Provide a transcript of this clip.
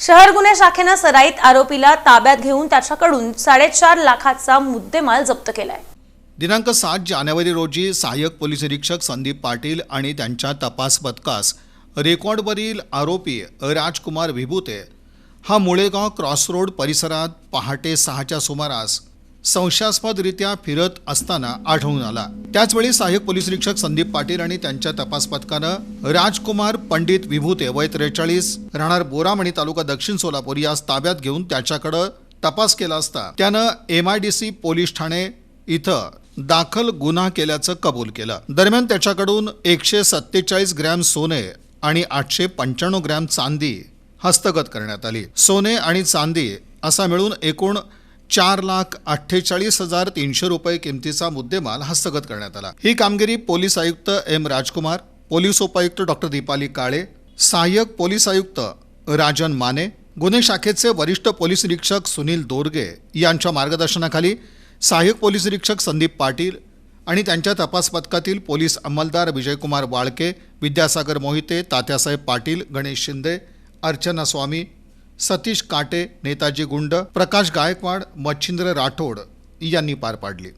शहर गुन्हे शाखेनं सराईत आरोपीला ताब्यात घेऊन त्याच्याकडून साडेचार लाखाचा मुद्देमाल जप्त केलाय. दिनांक सात जानेवारी रोजी सहाय्यक पोलीस निरीक्षक संदीप पाटील आणि त्यांच्या तपास पथकास रेकॉर्डवरील आरोपी राजकुमार विभूते हा मुळेगाव क्रॉसरोड परिसरात पहाटे सहाच्या सुमारास संशयास्पदरित्या फिरत असताना आढळून आला. त्याचवेळी सहाय्यक पोलीस निरीक्षक संदीप पाटील आणि त्यांच्या तपास पथकानं राजकुमार पंडित विभूते वय त्रेचाळीस राहणार बोरामणी तालुका दक्षिण सोलापूर यास ताब्यात घेऊन त्याच्याकडं तपास केला असता त्यानं M I D C police Thane इथं दाखल गुन्हा केल्याचं कबूल केलं. दरम्यान त्याच्याकडून एकशे सत्तेचाळीस ग्रॅम सोने आणि आठशे पंच्याण्णव ग्रॅम चांदी हस्तगत करण्यात आली. सोने आणि चांदी असा मिळून एकूण चार लाख अठ्ठेचाळीस हजार तीनशे रुपये किमतीचा मुद्देमाल हस्तगत करण्यात आला. ही कामगिरी पोलीस आयुक्त एम राजकुमार पोलीस उपायुक्त डॉक्टर दीपाली काळे सहाय्यक पोलीस आयुक्त राजन माने गुन्हे शाखेचे वरिष्ठ पोलीस निरीक्षक सुनील दोरगे यांच्या मार्गदर्शनाखाली सहाय्यक पोलीस निरीक्षक संदीप पाटील आणि त्यांच्या तपास पथकातील पोलीस अंमलदार विजयकुमार वाळके विद्यासागर मोहिते तात्यासाहेब पाटील गणेश शिंदे अर्चना स्वामी सतीश काटे नेताजी गुंड प्रकाश गायकवाड मच्छिंद्र राठोड यांनी पार पाडली.